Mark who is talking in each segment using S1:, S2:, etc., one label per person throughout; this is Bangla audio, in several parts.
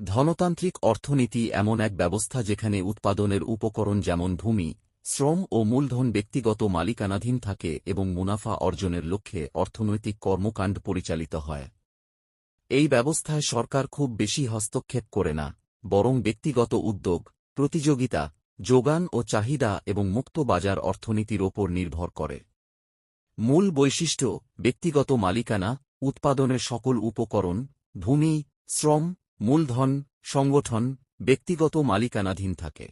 S1: ধনতান্ত্রিক অর্থনীতি এমন এক ব্যবস্থা যেখানে উৎপাদনের উপকরণ যেমন ভূমি, শ্রম ও মূলধন ব্যক্তিগত মালিকানাধীন থাকে এবং মুনাফা অর্জনের লক্ষ্যে অর্থনৈতিক কর্মকাণ্ড পরিচালিত হয়। এই ব্যবস্থায় সরকার খুব বেশি হস্তক্ষেপ করে না, বরং ব্যক্তিগত উদ্যোগ, প্রতিযোগিতা, যোগান ও চাহিদা এবং মুক্ত বাজার অর্থনীতির ওপর নির্ভর করে। মূল বৈশিষ্ট্য, ব্যক্তিগত মালিকানা, উৎপাদনের সকল উপকরণ, ভূমি, শ্রম মূলধন, সংগঠন, ব্যক্তিগত মালিকানাধীন থাকে।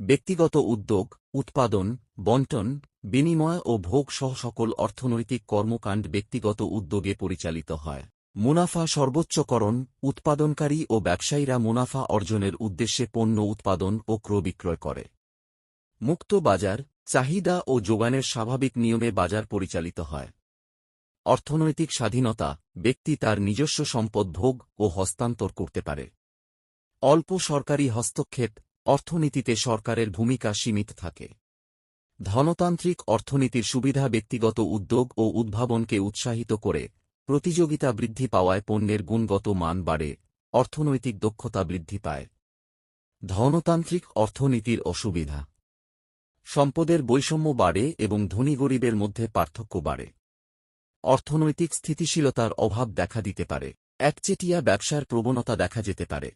S1: ব্যক্তিগত উদ্যোগ, উৎপাদন বন্টন বিনিময় ও ভোগ সহ সকল অর্থনৈতিক কর্মকাণ্ড ব্যক্তিগত উদ্যোগে পরিচালিত হয়। মুনাফা সর্বোচ্চকরণ, উৎপাদনকারী ও ব্যবসায়ীরা মুনাফা অর্জনের উদ্দেশ্যে পণ্য উৎপাদন ও ক্রয় বিক্রয় করে। মুক্ত বাজার, চাহিদা ও যোগানের স্বাভাবিক নিয়মে বাজার পরিচালিত হয়। অর্থনৈতিক স্বাধীনতা ব্যক্তি তার নিজস্ব সম্পদ ভোগ ও হস্তান্তর করতে পারে। অল্প সরকারি হস্তক্ষেপ অর্থনীতিতে সরকারের ভূমিকা সীমিত থাকে। ধনতান্ত্রিক অর্থনীতির সুবিধা ব্যক্তিগত উদ্যোগ ও উদ্ভাবনকে উৎসাহিত করে প্রতিযোগিতা বৃদ্ধি পাওয়ায় পণ্যের গুণগত মান বাড়ে, অর্থনৈতিক দক্ষতা বৃদ্ধি পায়। ধনতান্ত্রিক অর্থনীতির অসুবিধা। সম্পদের বৈষম্য বাড়ে এবং ধনী গরিবের মধ্যে পার্থক্য বাড়ে। অর্থনৈতিক স্থিতিশীলতার অভাব দেখা দিতে পারে। একচেটিয়া ব্যবসার প্রবণতা দেখা যেতে পারে।